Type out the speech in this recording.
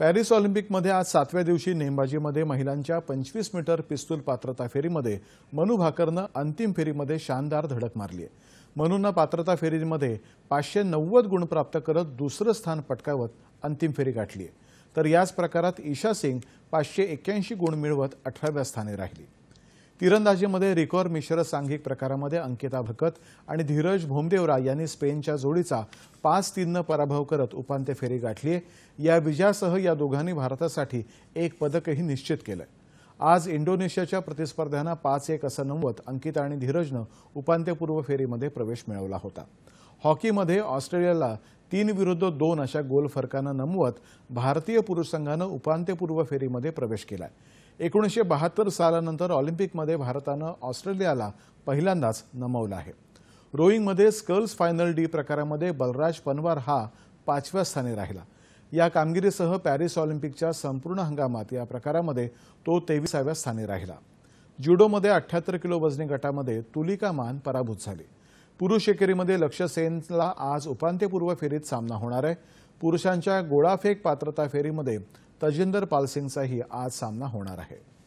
Paris ऑलिम्पिकमध्ये आज सातव्या दिवशी नेमबाजीमध्ये महिलांच्या पंचवीस मीटर पिस्तूल पात्रता फेरीमध्ये मनू भाकरनं अंतिम फेरीमध्ये शानदार धडक मारली आहे मनूनं पात्रता फेरीमध्ये पाचशे नव्वद गुण प्राप्त करत दुसरं स्थान पटकावत अंतिम फेरी गाठली आहे तर याच प्रकारात ईशा सिंग पाचशे एक्क्याऐंशी गुण मिळवत अठराव्या स्थानी राहिली. तिरंदाजीमध्ये रिकॉर मिश्र सांघिक प्रकारामध्ये अंकिता भकत आणि धीरज भोमदेवरा यांनी स्पेनच्या जोडीचा पाच तीननं पराभव करत उपांत्य फेरी गाठली आहे. या विजयासह या दोघांनी भारतासाठी एक पदकही निश्चित केलंय. आज इंडोनेशियाच्या प्रतिस्पर्ध्यांना पाच एक असं नमवत अंकिता आणि धीरजनं उपांत्यपूर्व फेरीमध्ये प्रवेश मिळवला होता. हॉकीमध्ये ऑस्ट्रेलियाला तीन विरुद्ध दोन अशा गोल फरकानं नमवत भारतीय पुरुष संघानं उपांत्यपूर्व फेरीमध्ये प्रवेश केलाय. एकोणीसशे बहात्तर सालानंतर ऑलिम्पिकमध्ये भारतानं ऑस्ट्रेलियाला पहिल्यांदाच नमवलं आहे. रोईंगमध्ये स्कल्स फायनल डी प्रकारामध्ये बलराज पनवार हा पाचव्या स्थानी राहिला. या कामगिरीसह पॅरिस ऑलिम्पिकच्या संपूर्ण हंगामात या प्रकारामध्ये तो तेविसाव्या स्थानी राहिला. ज्युडोमध्ये अठ्ठ्याहत्तर किलो वजनी गटामध्ये तुलिका मान पराभूत झाली. पुरुष एकेरीमध्ये लक्ष्य सेनला आज उपांत्यपूर्व फेरीत सामना होणार आहे. पुरुषांच्या गोळाफेक पात्रता फेरीमध्ये तजिंदर पालसिंगचाही आज सामना होणार आहे.